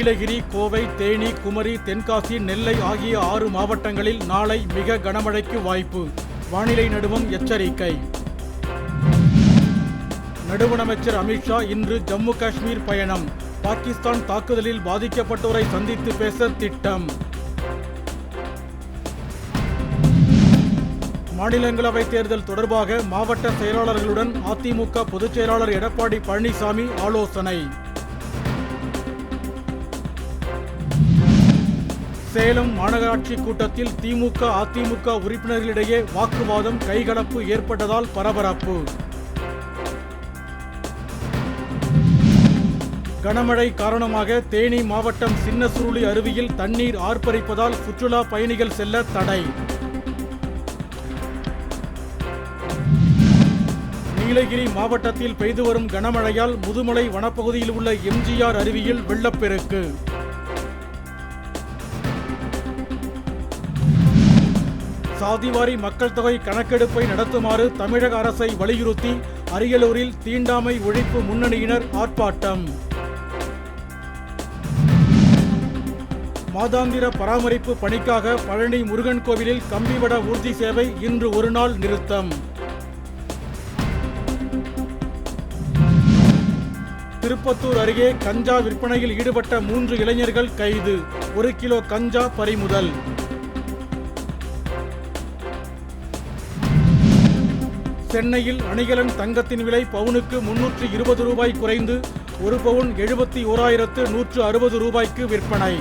நீலகிரி கோவை தேனி குமரி தென்காசி நெல்லை ஆகிய ஆறு மாவட்டங்களில் நாளை மிக கனமழைக்கு வாய்ப்பு. வானிலை நடுவம் எச்சரிக்கை. நடுவணமைச்சர் அமித்ஷா இன்று ஜம்மு காஷ்மீர் பயணம். பாகிஸ்தான் தாக்குதலில் பாதிக்கப்பட்டோரை சந்தித்து பேச திட்டம். மாநிலங்களவை தேர்தல் தொடர்பாக மாவட்ட செயலாளர்களுடன் அதிமுக பொதுச் செயலாளர் எடப்பாடி பழனிசாமி ஆலோசனை. சேலம் மாநகராட்சி கூட்டத்தில் திமுக அதிமுக உறுப்பினர்களிடையே வாக்குவாதம் கைகலப்பு ஏற்பட்டதால் பரபரப்பு. கனமழை காரணமாக தேனி மாவட்டம் சின்னசுருளி அருவியில் தண்ணீர் ஆர்ப்பரிப்பதால் சுற்றுலா பயணிகள் செல்ல தடை. நீலகிரி மாவட்டத்தில் பெய்து வரும் கனமழையால் முதுமலை வனப்பகுதியில் உள்ள எம்ஜிஆர் அருவியில் வெள்ளப்பெருக்கு. சாதிவாரி மக்கள் தொகை கணக்கெடுப்பை நடத்துமாறு தமிழக அரசை வலியுறுத்தி அரியலூரில் தீண்டாமை ஒழிப்பு முன்னணியினர் ஆர்ப்பாட்டம். மாதாந்திர பராமரிப்பு பணிக்காக பழனி முருகன் கோவிலில் கம்பிவட ஊர்தி சேவை இன்று ஒரு நாள் நிறுத்தம். திருப்பத்தூர் அருகே கஞ்சா விற்பனையில் ஈடுபட்ட மூன்று இளைஞர்கள் கைது ஒரு கிலோ கஞ்சா பறிமுதல். சென்னையில் அணிகலன் தங்கத்தின் விலை பவுனுக்கு முன்னூற்று இருபது ரூபாய் குறைந்து ஒரு பவுன் எழுபத்தி ஓராயிரத்து நூற்று அறுபது ரூபாய்க்கு விற்பனை.